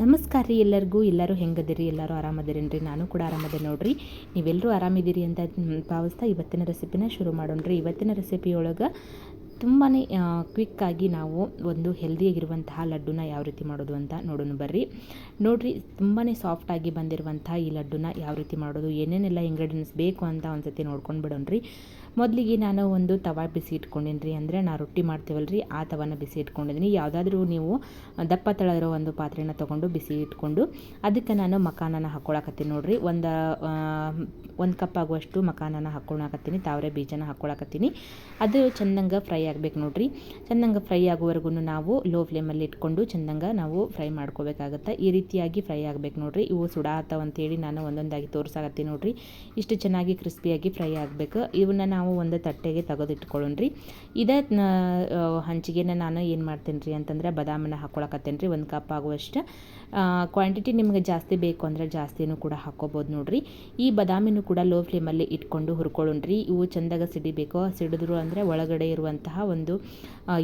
ನಮಸ್ಕಾರ ರೀ ಎಲ್ಲರಿಗೂ. ಎಲ್ಲರೂ ಹೆಂಗದಿರಿ? ಎಲ್ಲರೂ ಆರಾಮದಿರೇನ್ರಿ? ನಾನು ಕೂಡ ಆರಾಮದೆ ನೋಡ್ರಿ. ನೀವೆಲ್ಲರೂ ಆರಾಮಿದ್ದೀರಿ ಅಂತ ಭಾವಿಸ್ತಾ ಇವತ್ತಿನ ರೆಸಿಪಿನ ಶುರು ಮಾಡೋಣ್ರಿ. ಇವತ್ತಿನ ರೆಸಿಪಿ ಒಳಗೆ ತುಂಬಾ ಕ್ವಿಕ್ಕಾಗಿ ನಾವು ಒಂದು ಹೆಲ್ದಿಯಾಗಿರುವಂತಹ ಲಡ್ಡುನ ಯಾವ ರೀತಿ ಮಾಡೋದು ಅಂತ ನೋಡೋಣ ಬರ್ರಿ. ನೋಡ್ರಿ ತುಂಬಾ ಸಾಫ್ಟಾಗಿ ಬಂದಿರುವಂತಹ ಈ ಲಡ್ಡುನ ಯಾವ ರೀತಿ ಮಾಡೋದು, ಏನೇನೆಲ್ಲ ಇಂಗ್ರೀಡಿಯೆಂಟ್ಸ್ ಬೇಕು ಅಂತ ಒಂದು ಸತಿ ನೋಡ್ಕೊಂಡು ಬಿಡೋಣ್ರಿ. ಮೊದಲಿಗೆ ನಾನು ಒಂದು ತವಾ ಬಿಸಿ ಇಟ್ಕೊಂಡಿನ್ರಿ ರೀ ಅಂದರೆ ನಾ ರೊಟ್ಟಿ ಮಾಡ್ತೀವಲ್ಲ ರೀ ಆ ತವನ ಬಿಸಿ ಇಟ್ಕೊಂಡಿದ್ದೀನಿ ಯಾವುದಾದ್ರೂ ನೀವು ದಪ್ಪ ತಳದಿರೋ ಒಂದು ಪಾತ್ರೆನ ತೊಗೊಂಡು ಬಿಸಿ ಇಟ್ಕೊಂಡು ಅದಕ್ಕೆ ನಾನು ಮಕಾನನ ಹಾಕ್ಕೊಳಕತ್ತೀನಿ ನೋಡಿರಿ. ಒಂದು ಒಂದು ಕಪ್ ಆಗುವಷ್ಟು ಮಕಾನನ ಹಾಕ್ಕೊಳಕತ್ತೀನಿ ತಾವರೆ ಬೀಜನ ಹಾಕ್ಕೊಳಕತ್ತೀನಿ ಅದು ಚಂದಂಗೆ ಫ್ರೈ ಆಗಬೇಕು ನೋಡಿರಿ. ಚಂದಂಗೆ ಫ್ರೈ ಆಗುವವರೆಗೂ ನಾವು ಲೋ ಫ್ಲೇಮಲ್ಲಿ ಇಟ್ಕೊಂಡು ಚಂದಂಗೆ ನಾವು ಫ್ರೈ ಮಾಡ್ಕೋಬೇಕಾಗತ್ತೆ. ಈ ರೀತಿಯಾಗಿ ಫ್ರೈ ಆಗಬೇಕು ನೋಡಿರಿ. ಇವು ಸುಡಾತವ ಅಂತೇಳಿ ನಾನು ಒಂದೊಂದಾಗಿ ತೋರಿಸಾಗತ್ತೀನಿ ನೋಡಿರಿ. ಇಷ್ಟು ಚೆನ್ನಾಗಿ ಕ್ರಿಸ್ಪಿಯಾಗಿ ಫ್ರೈ ಆಗಬೇಕು. ಇವನ್ನ ನಾವು ಒಂದು ತಟ್ಟೆಗೆ ತೆಗೆದಿಟ್ಕೊಳ್ಳೋಣ್ರಿ. ಇದೇ ಹಂಚಿಗೆನ ನಾನು ಏನು ಮಾಡ್ತೀನಿ ರೀ ಅಂತಂದ್ರೆ ಬದಾಮನ್ನ ಹಾಕ್ಕೊಳಕತ್ತೇನೆ ರೀ ಒಂದು ಕಪ್ ಆಗುವಷ್ಟು. ಕ್ವಾಂಟಿಟಿ ನಿಮಗೆ ಜಾಸ್ತಿ ಬೇಕು ಅಂದರೆ ಜಾಸ್ತಿನೂ ಕೂಡ ಹಾಕ್ಕೋಬೋದು ನೋಡ್ರಿ. ಈ ಬದಾಮಿನೂ ಕೂಡ ಲೋ ಫ್ಲೇಮಲ್ಲಿ ಇಟ್ಕೊಂಡು ಹುರ್ಕೊಳ್ಳೋಣ್ರಿ. ಇವು ಚೆಂದಾಗ ಸಿಡಿಬೇಕು. ಸಿಡಿದ್ರು ಅಂದರೆ ಒಳಗಡೆ ಇರುವಂತಹ ಒಂದು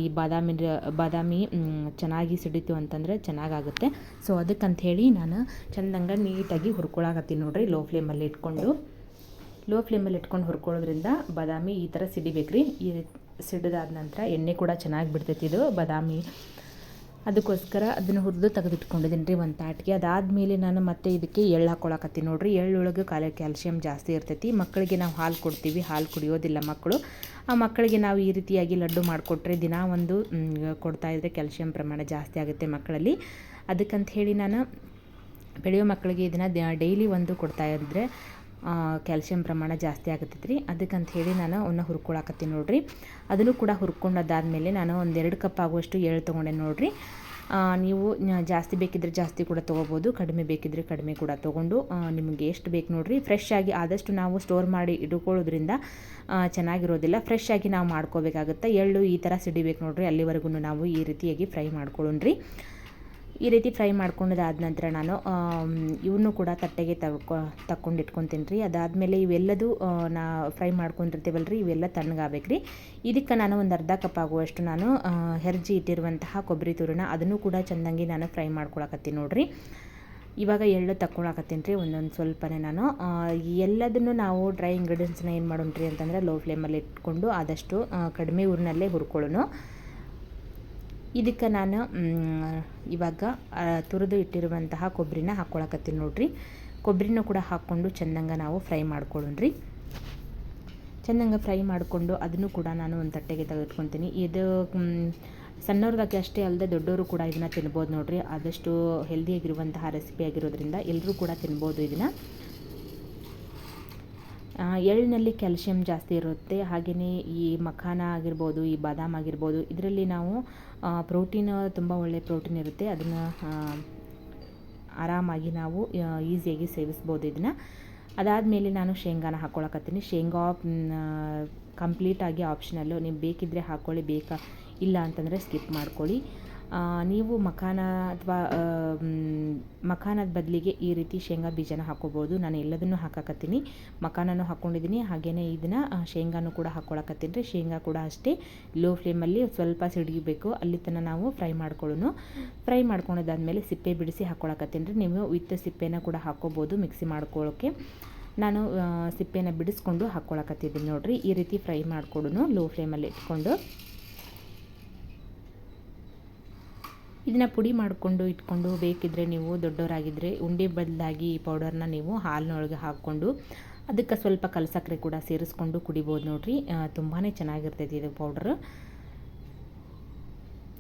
ಈ ಬಾದಾಮಿನ, ಬಾದಾಮಿ ಚೆನ್ನಾಗಿ ಸಿಡಿತು ಅಂತಂದರೆ ಚೆನ್ನಾಗಾಗುತ್ತೆ. ಸೊ ಅದಕ್ಕಂಥೇಳಿ ನಾನು ಚೆಂದಂಗೆ ನೀಟಾಗಿ ಹುರ್ಕೊಳಕತ್ತೀನಿ ನೋಡ್ರಿ ಲೋ ಫ್ಲೇಮಲ್ಲಿ ಇಟ್ಕೊಂಡು. ಲೋ ಫ್ಲೇಮಲ್ಲಿ ಇಟ್ಕೊಂಡು ಹುರ್ಕೊಳ್ಳೋದ್ರಿಂದ ಬಾದಾಮಿ ಈ ಥರ ಸಿಡಿಬೇಕ್ರಿ. ಈ ಸಿಡಿದಾದ ನಂತರ ಎಣ್ಣೆ ಕೂಡ ಚೆನ್ನಾಗಿ ಬಿಡ್ತೈತಿ ಇದು ಬಾದಾಮಿ. ಅದಕ್ಕೋಸ್ಕರ ಅದನ್ನು ಹುರಿದು ತೆಗೆದಿಟ್ಕೊಂಡಿದ್ದೀನಿ ರೀ ಒಂದು ತಾಟಿಗೆ. ಅದಾದಮೇಲೆ ನಾನು ಮತ್ತೆ ಇದಕ್ಕೆ ಎಳ್ಳು ಹಾಕ್ಕೊಳಕತ್ತೀನಿ ನೋಡಿರಿ. ಎಳ್ಳೊಳಗೆ ಕಾಲ ಕ್ಯಾಲ್ಶಿಯಂ ಜಾಸ್ತಿ ಇರ್ತೈತಿ. ಮಕ್ಕಳಿಗೆ ನಾವು ಹಾಲು ಕೊಡ್ತೀವಿ. ಹಾಲು ಕುಡಿಯೋದಿಲ್ಲ ಮಕ್ಕಳು. ಆ ಮಕ್ಕಳಿಗೆ ನಾವು ಈ ರೀತಿಯಾಗಿ ಲಡ್ಡು ಮಾಡಿಕೊಟ್ರೆ ದಿನ ಒಂದು ಕೊಡ್ತಾ ಇದ್ದರೆ ಕ್ಯಾಲ್ಶಿಯಂ ಪ್ರಮಾಣ ಜಾಸ್ತಿ ಆಗುತ್ತೆ ಮಕ್ಕಳಲ್ಲಿ. ಅದಕ್ಕಂತ ಹೇಳಿ ನಾನು, ಬೆಳೆಯೋ ಮಕ್ಕಳಿಗೆ ಇದನ್ನು ಡೈಲಿ ಒಂದು ಕೊಡ್ತಾ ಇದ್ದರೆ ಕ್ಯಾಲ್ಶಿಯಂ ಪ್ರಮಾಣ ಜಾಸ್ತಿ ಆಗತ್ತೈತೆ ರೀ ಅದಕ್ಕಂತ ಹೇಳಿ ನಾನು ಅವನ್ನ ಹುರ್ಕೊಳಕತ್ತೀನಿ ನೋಡಿರಿ. ಅದನ್ನು ಕೂಡ ಹುರ್ಕೊಂಡಾದ್ಮೇಲೆ ನಾನು ಒಂದೆರಡು ಕಪ್ ಆಗುವಷ್ಟು ಎಳ್ಳು ತೊಗೊಂಡೆ ನೋಡಿರಿ. ನೀವು ಜಾಸ್ತಿ ಬೇಕಿದ್ರೆ ಜಾಸ್ತಿ ಕೂಡ ತೊಗೋಬೋದು, ಕಡಿಮೆ ಬೇಕಿದ್ರೆ ಕಡಿಮೆ ಕೂಡ ತೊಗೊಂಡು ನಿಮಗೆ ಎಷ್ಟು ಬೇಕು ನೋಡಿರಿ. ಫ್ರೆಶ್ ಆಗಿ ಆದಷ್ಟು ನಾವು ಸ್ಟೋರ್ ಮಾಡಿ ಇಟ್ಕೊಳ್ಳೋದ್ರಿಂದ ಚೆನ್ನಾಗಿರೋದಿಲ್ಲ. ಫ್ರೆಶ್ ಆಗಿ ನಾವು ಮಾಡ್ಕೋಬೇಕಾಗುತ್ತೆ. ಎಳ್ಳು ಈ ಥರ ಸಿಡಿಬೇಕು ನೋಡಿರಿ. ಅಲ್ಲಿವರೆಗೂ ನಾವು ಈ ರೀತಿಯಾಗಿ ಫ್ರೈ ಮಾಡ್ಕೊಳ್ಳೋಣ್ರಿ. ಈ ರೀತಿ ಫ್ರೈ ಮಾಡ್ಕೊಂಡಾದ ನಂತರ ನಾನು ಇವನ್ನೂ ಕೂಡ ತಟ್ಟೆಗೆ ತಗೊ ತಕ್ಕೊಂಡು ಇಟ್ಕೊತೀನಿ ರೀ. ಅದಾದಮೇಲೆ ಇವೆಲ್ಲದೂ ನಾ ಫ್ರೈ ಮಾಡ್ಕೊಂಡಿರ್ತೀವಲ್ಲ ರೀ, ಇವೆಲ್ಲ ತಣ್ಣಗಾಗಬೇಕು ರೀ. ಇದಕ್ಕೆ ನಾನು ಒಂದು ಅರ್ಧ ಕಪ್ ಆಗುವಷ್ಟು ನಾನು ಹೆರ್ಜಿ ಇಟ್ಟಿರುವಂತಹ ಕೊಬ್ಬರಿ ತುರಿನ ಅದನ್ನು ಕೂಡ ಚೆಂದಂಗಿ ನಾನು ಫ್ರೈ ಮಾಡ್ಕೊಳಕತ್ತೀನಿ ನೋಡಿರಿ. ಇವಾಗ ಎಳ್ಳು ತಕ್ಕೊಳಕತ್ತೀನಿ ರೀ, ಒಂದೊಂದು ಸ್ವಲ್ಪನೇ ನಾನು. ಎಲ್ಲದನ್ನು ನಾವು ಡ್ರೈ ಇಂಗ್ರೀಡಿಯೆಂಟ್ಸ್ನ ಏನು ರೀ ಅಂತಂದರೆ, ಲೋ ಫ್ಲೇಮಲ್ಲಿ ಇಟ್ಕೊಂಡು ಆದಷ್ಟು ಕಡಿಮೆ ಊರಿನಲ್ಲೇ ಹುರ್ಕೊಳ್ಳೋಣ ಇದಕ್ಕೆ ನಾನು ಇವಾಗ ತುರಿದು ಇಟ್ಟಿರುವಂತಹ ಕೊಬ್ಬರಿನ ಹಾಕ್ಕೊಳಕತ್ತೀನಿ ನೋಡ್ರಿ. ಕೊಬ್ಬರಿನೂ ಕೂಡ ಹಾಕ್ಕೊಂಡು ಚೆಂದಂಗೆ ನಾವು ಫ್ರೈ ಮಾಡ್ಕೊಳ್ಳೋಣ್ರಿ ಚೆಂದಂಗೆ ಫ್ರೈ ಮಾಡಿಕೊಂಡು ಅದನ್ನು ಕೂಡ ನಾನು ಒಂದು ತಟ್ಟೆಗೆ ತೆಗೆದುಕೊತೀನಿ. ಇದು ಸಣ್ಣವ್ರದಾಗೆ ಅಷ್ಟೇ ಅಲ್ಲದೆ ದೊಡ್ಡವರು ಕೂಡ ಇದನ್ನು ತಿನ್ಬೋದು ನೋಡ್ರಿ. ಆದಷ್ಟು ಹೆಲ್ದಿಯಾಗಿರುವಂತಹ ರೆಸಿಪಿ ಆಗಿರೋದ್ರಿಂದ ಎಲ್ಲರೂ ಕೂಡ ತಿನ್ಬೋದು ಇದನ್ನು. ಎಳ್ಳಿನಲ್ಲಿ ಕ್ಯಾಲ್ಶಿಯಂ ಜಾಸ್ತಿ ಇರುತ್ತೆ. ಹಾಗೆಯೇ ಈ ಮಖಾನ ಆಗಿರ್ಬೋದು, ಈ ಬಾದಾಮ್ ಆಗಿರ್ಬೋದು, ಇದರಲ್ಲಿ ನಾವು ಪ್ರೋಟೀನ್, ತುಂಬ ಒಳ್ಳೆಯ ಪ್ರೋಟೀನ್ ಇರುತ್ತೆ. ಅದನ್ನು ಆರಾಮಾಗಿ ನಾವು ಈಸಿಯಾಗಿ ಸೇವಿಸ್ಬೋದು ಇದನ್ನು. ಅದಾದಮೇಲೆ ನಾನು ಶೇಂಗಾನ ಹಾಕ್ಕೊಳಕತ್ತೀನಿ ಶೇಂಗಾ ಕಂಪ್ಲೀಟಾಗಿ ಆಪ್ಷನಲ್ಲು ನೀವು ಬೇಕಿದ್ದರೆ ಹಾಕ್ಕೊಳ್ಳಿ ಬೇಕಾ, ಇಲ್ಲ ಅಂತಂದರೆ ಸ್ಕಿಪ್ ಮಾಡ್ಕೊಳ್ಳಿ. ನೀವು ಮಖಾನ ಅಥವಾ ಮಖಾನದ ಬದಲಿಗೆ ಈ ರೀತಿ ಶೇಂಗಾ ಬೀಜನ ಹಾಕ್ಕೋಬೋದು ನಾನು ಎಲ್ಲದನ್ನು ಹಾಕಾಕತ್ತೀನಿ. ಮಖಾನನು ಹಾಕ್ಕೊಂಡಿದ್ದೀನಿ ಹಾಗೆಯೇ ಇದನ್ನು ಶೇಂಗಾನು ಕೂಡ ಹಾಕ್ಕೊಳಕತ್ತೀನಿ ರೀ. ಶೇಂಗಾ ಕೂಡ ಅಷ್ಟೇ. ಲೋ ಫ್ಲೇಮಲ್ಲಿ ಸ್ವಲ್ಪ ಸಿಡಿಬೇಕು. ಅಲ್ಲಿ ತನಕ ನಾವು ಫ್ರೈ ಮಾಡ್ಕೊಳ್ಳೋಣ ಫ್ರೈ ಮಾಡ್ಕೊಂಡಿದ್ದಾದ್ಮೇಲೆ ಸಿಪ್ಪೆ ಬಿಡಿಸಿ ಹಾಕ್ಕೊಳಕತ್ತೀನಿ ರೀ. ನೀವು ವಿತ್ ಸಿಪ್ಪೆನ ಕೂಡ ಹಾಕ್ಕೋಬೋದು ಮಿಕ್ಸಿ ಮಾಡ್ಕೊಳ್ಳೋಕ್ಕೆ ನಾನು ಸಿಪ್ಪೆನ ಬಿಡಿಸ್ಕೊಂಡು ಹಾಕ್ಕೊಳಕತ್ತಿದ್ದೀನಿ ನೋಡಿರಿ. ಈ ರೀತಿ ಫ್ರೈ ಮಾಡ್ಕೊಡೋನು ಲೋ ಫ್ಲೇಮಲ್ಲಿ ಇಟ್ಕೊಂಡು. ಇದನ್ನು ಪುಡಿ ಮಾಡಿಕೊಂಡು ಇಟ್ಕೊಂಡು ಬೇಕಿದ್ದರೆ ನೀವು ದೊಡ್ಡವರಾಗಿದ್ದರೆ ಉಂಡೆ ಬದಲಾಗಿ ಈ ಪೌಡರ್ನ ನೀವು ಹಾಲಿನೊಳಗೆ ಹಾಕ್ಕೊಂಡು ಅದಕ್ಕೆ ಸ್ವಲ್ಪ ಕಲಸಕ್ರೆ ಕೂಡ ಸೇರಿಸ್ಕೊಂಡು ಕುಡಿಬೋದು ನೋಡಿರಿ. ತುಂಬಾ ಚೆನ್ನಾಗಿರ್ತೈತಿ ಇದು ಪೌಡ್ರ್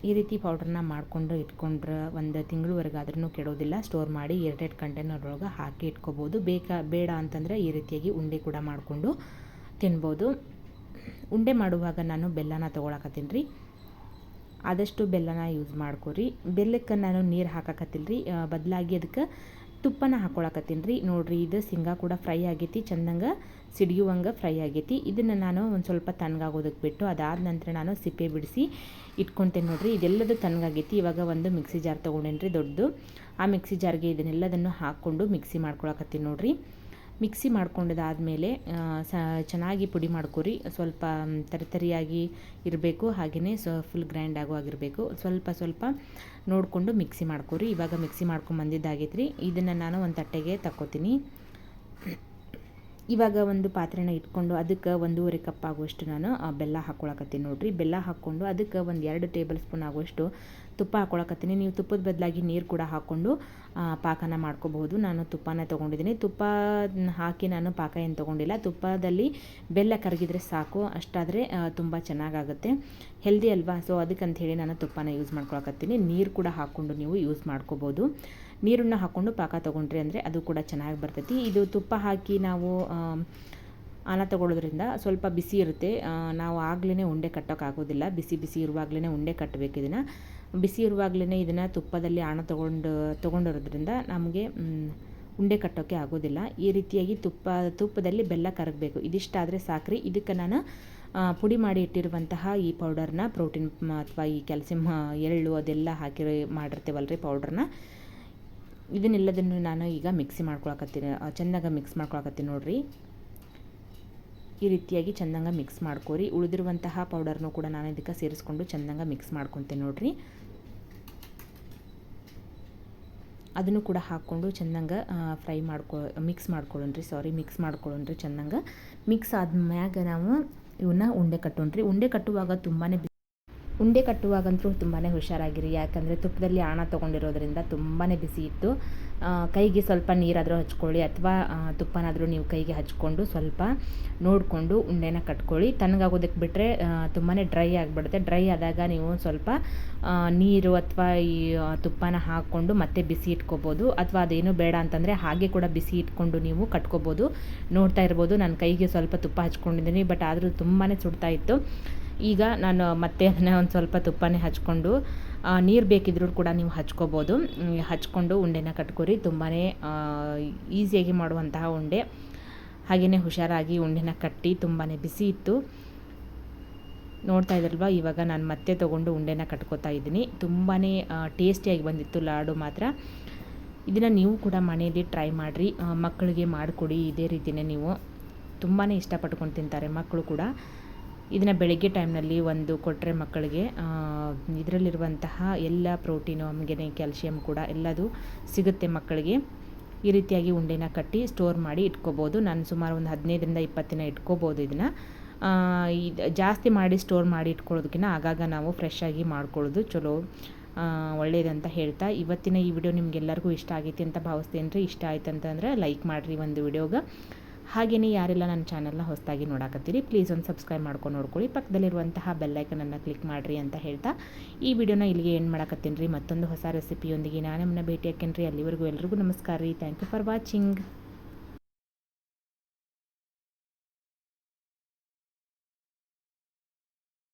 ಈ ರೀತಿ ಪೌಡ್ರನ್ನ ಮಾಡಿಕೊಂಡು ಇಟ್ಕೊಂಡ್ರೆ ಒಂದು ತಿಂಗಳವರೆಗಾದ್ರೂ ಕೆಡೋದಿಲ್ಲ. ಸ್ಟೋರ್ ಮಾಡಿ ಎರಡೆರಡು ಕಂಟೈನರ್ ಒಳಗೆ ಹಾಕಿ ಇಟ್ಕೋಬೋದು. ಬೇಕಾ, ಬೇಡ ಅಂತಂದರೆ ಈ ರೀತಿಯಾಗಿ ಉಂಡೆ ಕೂಡ ಮಾಡಿಕೊಂಡು ತಿನ್ಬೋದು. ಉಂಡೆ ಮಾಡುವಾಗ ನಾನು ಬೆಲ್ಲನ ತೊಗೊಳಕತ್ತೀನಿ ರೀ. ಆದಷ್ಟು ಬೆಲ್ಲನ ಯೂಸ್ ಮಾಡ್ಕೊರಿ. ಬೆಲ್ಲಕ್ಕೆ ನಾನು ನೀರು ಹಾಕಕತ್ತಿಲ್ಲ ರೀ ಬದಲಾಗಿ ಅದಕ್ಕೆ ತುಪ್ಪನ ಹಾಕ್ಕೊಳಕತ್ತೀನಿ ರೀ. ನೋಡಿರಿ, ಇದು ಶೇಂಗಾ ಕೂಡ ಫ್ರೈ ಆಗೈತಿ, ಚಂದಂಗೆ ಸಿಡಿಯುವಂಗೆ ಫ್ರೈ ಆಗೈತಿ. ಇದನ್ನು ನಾನು ಒಂದು ಸ್ವಲ್ಪ ತಣ್ಣಗಾಗೋದಕ್ಕೆ ಬಿಟ್ಟು ಅದಾದ ನಂತರ ನಾನು ಸಿಪ್ಪೆ ಬಿಡಿಸಿ ಇಟ್ಕೊತೇನೆ ನೋಡಿರಿ. ಇದೆಲ್ಲದು ತಣ್ಣಗಾಗೈತಿ. ಇವಾಗ ಒಂದು ಮಿಕ್ಸಿ ಜಾರ್ ತೊಗೊಂಡೇನಿ ದೊಡ್ಡದು ಆ ಮಿಕ್ಸಿ ಜಾರ್ಗೆ ಇದನ್ನೆಲ್ಲದನ್ನು ಹಾಕ್ಕೊಂಡು ಮಿಕ್ಸಿ ಮಾಡ್ಕೊಳಕತ್ತೀನಿ ನೋಡ್ರಿ. ಮಿಕ್ಸಿ ಮಾಡ್ಕೊಂಡಿದ್ದಾದಮೇಲೆ ಸ, ಚೆನ್ನಾಗಿ ಪುಡಿ ಮಾಡ್ಕೊರಿ. ಸ್ವಲ್ಪ ತರಿತರಿಯಾಗಿ ಇರಬೇಕು. ಹಾಗೆಯೇ ಸೊ ಫುಲ್ ಗ್ರ್ಯಾಂಡ್ ಆಗುವಾಗಿರಬೇಕು ಸ್ವಲ್ಪ ಸ್ವಲ್ಪ ನೋಡಿಕೊಂಡು ಮಿಕ್ಸಿ ಮಾಡ್ಕೊರಿ. ಇವಾಗ ಮಿಕ್ಸಿ ಮಾಡ್ಕೊಂಡು ಬಂದಿದ್ದಾಗೈತ್ರಿ ಇದನ್ನು ನಾನು ಒಂದು ತಟ್ಟೆಗೆ ತಕ್ಕೋತೀನಿ. ಇವಾಗ ಒಂದು ಪಾತ್ರೆನ ಇಟ್ಕೊಂಡು ಅದಕ್ಕೆ ಒಂದೂವರೆ ಕಪ್ ಆಗುವಷ್ಟು ನಾನು ಬೆಲ್ಲ ಹಾಕ್ಕೊಳಕತ್ತೀನಿ ನೋಡಿರಿ. ಬೆಲ್ಲ ಹಾಕ್ಕೊಂಡು ಅದಕ್ಕೆ ಒಂದು ಎರಡು ಟೇಬಲ್ ಸ್ಪೂನ್ ಆಗುವಷ್ಟು ತುಪ್ಪ ಹಾಕ್ಕೊಳಕತ್ತೀನಿ ನೀವು ತುಪ್ಪದ ಬದಲಾಗಿ ನೀರು ಕೂಡ ಹಾಕ್ಕೊಂಡು ಪಾಕನ ಮಾಡ್ಕೋಬಹುದು. ನಾನು ತುಪ್ಪನ ತೊಗೊಂಡಿದ್ದೀನಿ. ತುಪ್ಪ ಹಾಕಿ ನಾನು ಪಾಕ ಏನು ತೊಗೊಂಡಿಲ್ಲ. ತುಪ್ಪದಲ್ಲಿ ಬೆಲ್ಲ ಕರಗಿದ್ರೆ ಸಾಕು, ಅಷ್ಟಾದರೆ ತುಂಬ ಚೆನ್ನಾಗಾಗುತ್ತೆ. ಹೆಲ್ದಿ ಅಲ್ವಾ? ಸೊ ಅದಕ್ಕಂತ ಹೇಳಿ ನಾನು ತುಪ್ಪನ ಯೂಸ್ ಮಾಡ್ಕೊಳಕತ್ತೀನಿ. ನೀರು ಕೂಡ ಹಾಕ್ಕೊಂಡು ನೀವು ಯೂಸ್ ಮಾಡ್ಕೋಬೋದು ನೀರನ್ನು ಹಾಕ್ಕೊಂಡು ಪಾಕ ತೊಗೊಂಡ್ರಿ ಅಂದರೆ ಅದು ಕೂಡ ಚೆನ್ನಾಗಿ ಬರ್ತೈತಿ. ಇದು ತುಪ್ಪ ಹಾಕಿ ನಾವು ಆನ ತಗೊಳ್ಳೋದ್ರಿಂದ ಸ್ವಲ್ಪ ಬಿಸಿ ಇರುತ್ತೆ. ನಾವು ಆಗ್ಲೇ ಉಂಡೆ ಕಟ್ಟೋಕ್ಕಾಗೋದಿಲ್ಲ ಬಿಸಿ ಬಿಸಿ ಇರುವಾಗಲೇ ಉಂಡೆ ಕಟ್ಟಬೇಕು ಇದನ್ನು. ಬಿಸಿ ಇರುವಾಗಲೇ ಇದನ್ನು ತುಪ್ಪದಲ್ಲಿ ಆಣ ತೊಗೊಂಡು, ತೊಗೊಂಡಿರೋದ್ರಿಂದ ನಮಗೆ ಉಂಡೆ ಕಟ್ಟೋಕ್ಕೆ ಆಗೋದಿಲ್ಲ. ಈ ರೀತಿಯಾಗಿ ತುಪ್ಪ, ತುಪ್ಪದಲ್ಲಿ ಬೆಲ್ಲ ಕರಗಬೇಕು. ಇದಿಷ್ಟಾದರೆ ಸಾಕ್ರಿ. ಇದಕ್ಕೆ ನಾನು ಪುಡಿ ಮಾಡಿ ಇಟ್ಟಿರುವಂತಹ ಈ ಪೌಡರ್ನ, ಪ್ರೋಟೀನ್ ಅಥವಾ ಈ ಕ್ಯಾಲ್ಸಿಯಂ ಎಳ್ಳು ಅದೆಲ್ಲ ಹಾಕಿ ರೀ ಪೌಡ್ರನ್ನ ಇದನ್ನೆಲ್ಲದನ್ನು ನಾನು ಈಗ ಮಿಕ್ಸಿ ಮಾಡ್ಕೊಳಕತ್ತೀನಿ. ಚೆನ್ನಾಗಿ ಮಿಕ್ಸ್ ಮಾಡ್ಕೊಳಕತ್ತೀನಿ ನೋಡಿರಿ. ಈ ರೀತಿಯಾಗಿ ಚೆಂದಂಗ ಮಿಕ್ಸ್ ಮಾಡ್ಕೋರಿ. ಉಳಿದಿರುವಂತಹ ಪೌಡರ್ನು ಕೂಡ ನಾನು ಇದಕ್ಕೆ ಸೇರಿಸ್ಕೊಂಡು ಚೆಂದಂಗ ಮಿಕ್ಸ್ ಮಾಡ್ಕೊತೀನಿ ನೋಡಿರಿ. ಅದನ್ನು ಕೂಡ ಹಾಕ್ಕೊಂಡು ಚೆನ್ನಾಗಿ ಫ್ರೈ ಮಾಡ್ಕೊ ಮಿಕ್ಸ್ ಮಾಡ್ಕೊಳ್ಳೋಣ್ರಿ ಸಾರಿ ಮಿಕ್ಸ್ ಮಾಡ್ಕೊಳ್ಳೋಣ್ರಿ ಚೆನ್ನಾಗಿ. ಮಿಕ್ಸ್ ಆದ್ಮ್ಯಾಗ ನಾವು ಇವನ್ನ ಉಂಡೆ ಕಟ್ಟೋಣ್ರಿ. ಉಂಡೆ ಕಟ್ಟುವಾಗ ತುಂಬಾ ಉಂಡೆ ಕಟ್ಟುವಾಗಂತೂ ತುಂಬಾ ಹುಷಾರಾಗಿರಿ. ಯಾಕಂದರೆ ತುಪ್ಪದಲ್ಲಿ ಆಣ ತೊಗೊಂಡಿರೋದ್ರಿಂದ ತುಂಬಾ ಬಿಸಿ ಇತ್ತು. ಕೈಗೆ ಸ್ವಲ್ಪ ನೀರಾದರೂ ಹಚ್ಕೊಳ್ಳಿ ಅಥವಾ ತುಪ್ಪನಾದರೂ ನೀವು ಕೈಗೆ ಹಚ್ಕೊಂಡು ಸ್ವಲ್ಪ ನೋಡಿಕೊಂಡು ಉಂಡೆನ ಕಟ್ಕೊಳ್ಳಿ. ತಣ್ಣಗಾಗೋದಕ್ಕೆ ಬಿಟ್ಟರೆ ತುಂಬಾ ಡ್ರೈ ಆಗಿಬಿಡುತ್ತೆ. ಡ್ರೈ ಆದಾಗ ನೀವು ಸ್ವಲ್ಪ ನೀರು ಅಥವಾ ಈ ತುಪ್ಪನ ಹಾಕ್ಕೊಂಡು ಮತ್ತೆ ಬಿಸಿ ಇಟ್ಕೋಬೋದು. ಅಥವಾ ಅದೇನು ಬೇಡ ಅಂತಂದರೆ ಹಾಗೆ ಕೂಡ ಬಿಸಿ ಇಟ್ಕೊಂಡು ನೀವು ಕಟ್ಕೋಬೋದು. ನೋಡ್ತಾ ಇರ್ಬೋದು. ನಾನು ಕೈಗೆ ಸ್ವಲ್ಪ ತುಪ್ಪ ಹಚ್ಕೊಂಡಿದ್ದೀನಿ, ಬಟ್ ಆದರೂ ತುಂಬಾ ಸುಡ್ತಾ ಇತ್ತು. ಈಗ ನಾನು ಮತ್ತೆ ಅದನ್ನು ಒಂದು ಸ್ವಲ್ಪ ತುಪ್ಪನೇ ಹಚ್ಕೊಂಡು ನೀರು ಬೇಕಿದ್ರೂ ಕೂಡ ನೀವು ಹಚ್ಕೋಬೋದು. ಹಚ್ಕೊಂಡು ಉಂಡೆನ ಕಟ್ಕೊರಿ. ತುಂಬಾ ಈಸಿಯಾಗಿ ಮಾಡುವಂತಹ ಉಂಡೆ. ಹಾಗೆಯೇ ಹುಷಾರಾಗಿ ಉಂಡೆನ ಕಟ್ಟಿ ತುಂಬಾ ಬಿಸಿ ಇತ್ತು. ನೋಡ್ತಾ ಇದ್ರಲ್ವ, ಇವಾಗ ನಾನು ಮತ್ತೆ ತೊಗೊಂಡು ಉಂಡೆನ ಕಟ್ಕೋತಾ ಇದ್ದೀನಿ. ತುಂಬಾ ಟೇಸ್ಟಿಯಾಗಿ ಬಂದಿತ್ತು ಲಾಡು ಮಾತ್ರ. ಇದನ್ನು ನೀವು ಕೂಡ ಮನೆಯಲ್ಲಿ ಟ್ರೈ ಮಾಡಿರಿ. ಮಕ್ಕಳಿಗೆ ಮಾಡಿಕೊಡಿ. ಇದೇ ರೀತಿಯೇ ನೀವು. ತುಂಬಾ ಇಷ್ಟಪಟ್ಕೊಂಡು ತಿಂತಾರೆ ಮಕ್ಕಳು ಕೂಡ. ಇದನ್ನು ಬೆಳಗ್ಗೆ ಟೈಮ್ನಲ್ಲಿ ಒಂದು ಕೊಟ್ಟರೆ ಮಕ್ಕಳಿಗೆ ಇದರಲ್ಲಿರುವಂತಹ ಎಲ್ಲ ಪ್ರೋಟೀನು ನಮಗೆನೆ ಕ್ಯಾಲ್ಶಿಯಂ ಕೂಡ ಎಲ್ಲದು ಸಿಗುತ್ತೆ ಮಕ್ಕಳಿಗೆ. ಈ ರೀತಿಯಾಗಿ ಉಂಡೆನ ಕಟ್ಟಿ ಸ್ಟೋರ್ ಮಾಡಿ ಇಟ್ಕೋಬೋದು. ನಾನು ಸುಮಾರು ಒಂದು ಹದಿನೈದರಿಂದ ಇಪ್ಪತ್ತು ದಿನ ಇಟ್ಕೋಬೋದು ಇದನ್ನು. ಇದು, ಜಾಸ್ತಿ ಮಾಡಿ ಸ್ಟೋರ್ ಮಾಡಿ ಇಟ್ಕೊಳ್ಳೋದಕ್ಕಿಂತ ಆಗಾಗ ನಾವು ಫ್ರೆಶ್ ಆಗಿ ಮಾಡ್ಕೊಳ್ಳೋದು ಚಲೋ ಒಳ್ಳೆಯದಂತ ಹೇಳ್ತಾ. ಇವತ್ತಿನ ಈ ವಿಡಿಯೋ ನಿಮಗೆಲ್ಲರಿಗೂ ಇಷ್ಟ ಆಗೈತಿ ಅಂತ ಭಾವಿಸ್ತೇನೆ ರೀ ಇಷ್ಟ ಆಯ್ತು ಅಂತಂದ್ರೆ ಲೈಕ್ ಮಾಡಿರಿ ಒಂದು ವಿಡಿಯೋಗೆ ಹಾಗೆಯೇ ಯಾರೆಲ್ಲ ನನ್ನ ಚಾನಲ್ನ ಹೊಸದಾಗಿ ನೋಡಾಕತ್ತೀರಿ ಪ್ಲೀಸ್ ಒಂದು ಸಬ್ಸ್ಕ್ರೈಬ್ ಮಾಡ್ಕೊಂಡು ನೋಡ್ಕೊಳ್ಳಿ. ಪಕ್ಕದಲ್ಲಿರುವಂತಹ ಬೆಲ್ಲೈಕನನ್ನು ಕ್ಲಿಕ್ ಮಾಡಿರಿ ಅಂತ ಹೇಳ್ತಾ ಈ ವಿಡಿಯೋನ ಇಲ್ಲಿಗೆ ಏನು ಮಾಡಾಕತ್ತೀನಿ ರೀ. ಮತ್ತೊಂದು ಹೊಸ ರೆಸಿಪಿಯೊಂದಿಗೆ ನಾನು ನಿಮ್ಮನ್ನ ಭೇಟಿ ಹಾಕೇನ್ರಿ ಅಲ್ಲಿವರೆಗೂ ಎಲ್ರಿಗೂ ನಮಸ್ಕಾರ ರೀ. Thank you for watching